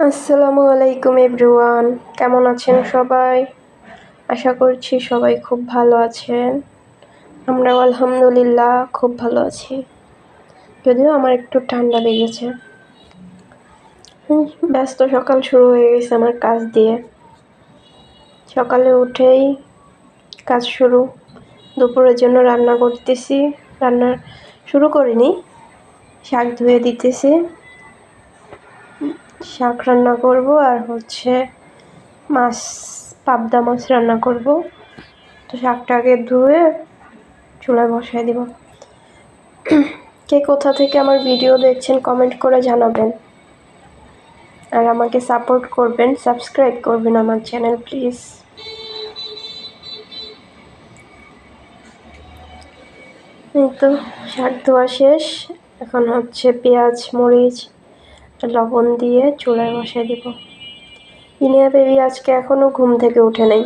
আসসালামু আলাইকুম এভরিওয়ান। কেমন আছেন সবাই? আশা করছি সবাই খুব ভালো আছেন। আমরাও আলহামদুলিল্লাহ খুব ভালো আছি। যদিও আমার একটু ঠান্ডা লেগেছে। ব্যস্ত সকাল শুরু হয়ে গেছে আমার কাজ দিয়ে। সকালে উঠেই কাজ শুরু। দুপুরের জন্য রান্না করতেছি। রান্না শুরু করিনি। শাক ধুয়ে দিতেছি। শাক রান্না করব আর হচ্ছে মাছ, পাবদা মাছ রান্না করব। তো শাকটাকে ধুয়ে চুলায় বসায় দিব। কে কোথা থেকে আমার ভিডিও দেখছেন কমেন্ট করে জানাবেন। আর আমাকে সাপোর্ট করবেন, সাবস্ক্রাইব করবেন আমার চ্যানেল, প্লিজ। এই তো, শাক ধোয়া শেষ। এখন হচ্ছে পেঁয়াজ, মরিচ লবণ দিয়ে চুলায় বসাই দিব। ইনিয়া বেবি আজকে এখনও ঘুম থেকে উঠে নাই।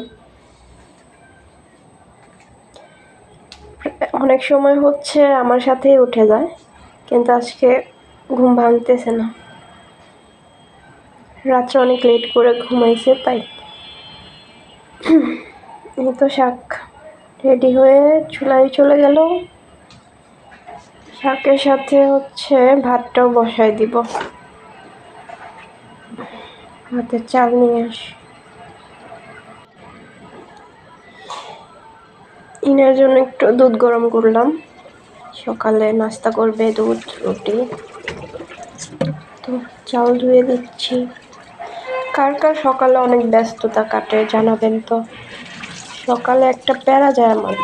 অনেক সময় হচ্ছে আমার সাথেই উঠে যায়, কিন্তু আজকে ঘুম ভাঙতেছে না। রাত্রে অনেক লেট করে ঘুমাইছে, তাই। এই তো শাক রেডি হয়ে চুলায় চলে গেল। শাকের সাথে হচ্ছে ভাতটাও বসাই দিব। ভাতের চাল নিয়ে আসি। ইনার জন্য একটু দুধ গরম করলাম। সকালে নাস্তা করবে দুধ, রুটি। তো চাল ধুয়ে দিচ্ছি। কার কার সকালে অনেক ব্যস্ততা কাটে জানাবেন তো। সকালে একটা প্যারা যায় আমার।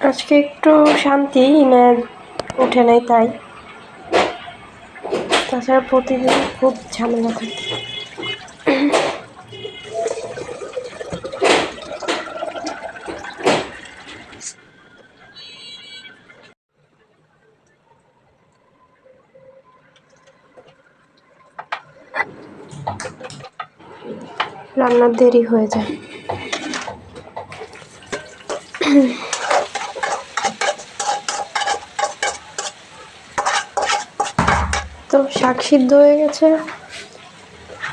আজকে একটু শান্তি, ইনার উঠে নেই তাই। তাছাড়া প্রতিদিন খুব ঝামেলা থাকে। রান্নার দেরি হয়ে যায়। তো শাক সিদ্ধ হয়ে গেছে।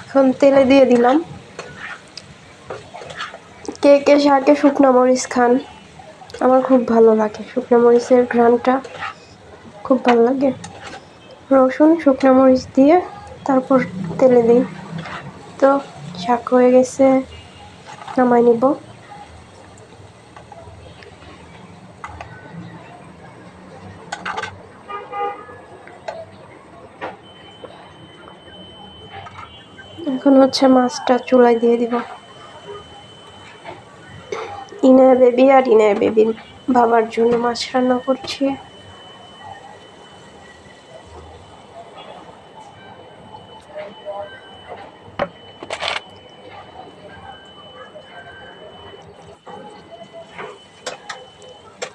এখন তেলে দিয়ে দিলাম। কে কে শাকে শুকনো মরিচ খান? আমার খুব ভালো লাগে শুকনো মরিচের ঘ্রাণটা। খুব ভালো লাগে। রসুন, শুকনো মরিচ দিয়ে তারপর তেলে দিই। তো শাক হয়ে গেছে, নামাই নিব। এখন হচ্ছে মাছটা চুলায় দিয়ে দিব। ইনা বেবি আর ইনা বেবির বাবার জন্য মাছ রান্না করছি।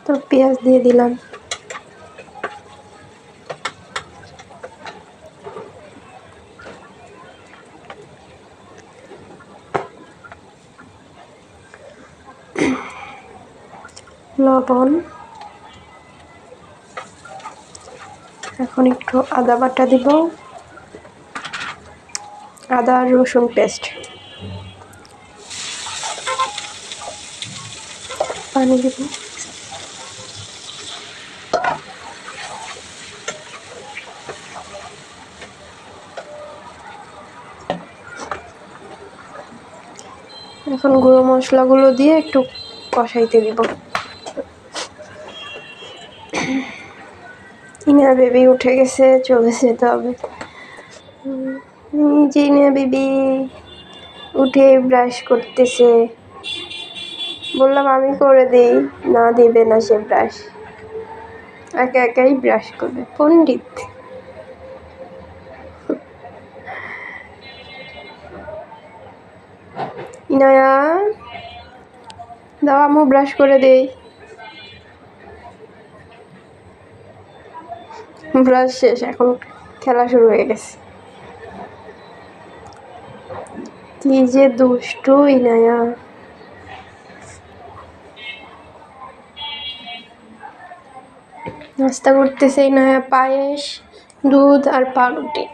তো পেঁয়াজ দিয়ে দিলাম। লবণ। এখন একটু আদা বাটা দিব। আদা আর রসুন পেস্ট। পানি দিব। এখন গুঁড়ো মশলাগুলো দিয়ে একটু কষাইতে দিব। ইনা বেবি উঠে গেছে, চলে যেতে হবে। ইনা বেবি উঠে ব্রাশ করতেছে, বললাম, আমি করে দিই। না, দিবে না সে ব্রাশ একা একাই ব্রাশ করবে, পণ্ডিত। ইনায়া, দাও আমু ব্রাশ করে দেই। ব্রাশ শেষ, এখন খেলা শুরু হয়ে গেছে। কি যে দুষ্টু ইনায়া। নাস্তা করতেছে ইনায়া, পায়েস, দুধ আর পাউরুটি।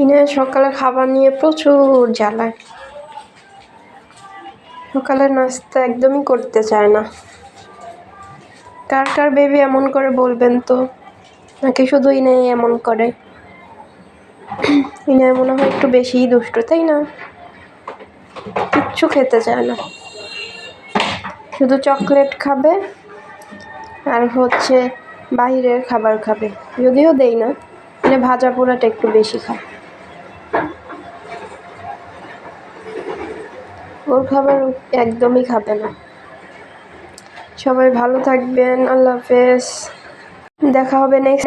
ইনে সকালে খাবার নিয়ে প্রচুর জ্বালায়। সকালের নাস্তা একদমই করতে চায় না। কার কার বেবি এমন করে বলবেন তো? নাকি শুধু ইনে এমন করে? ইনাই মনে হয় একটু বেশিই দুষ্ট, তাই না? কিচ্ছু খেতে চায় না। শুধু চকলেট খাবে আর হচ্ছে বাইরের খাবার খাবে। যদিও দেই না মানে ভাজা পোড়াটা একটু বেশি খায়। ওর খাবার একদমই খাবে না। সবাই ভালো থাকবেন আল্লাহ হাফেজ। দেখা হবে নেক্সট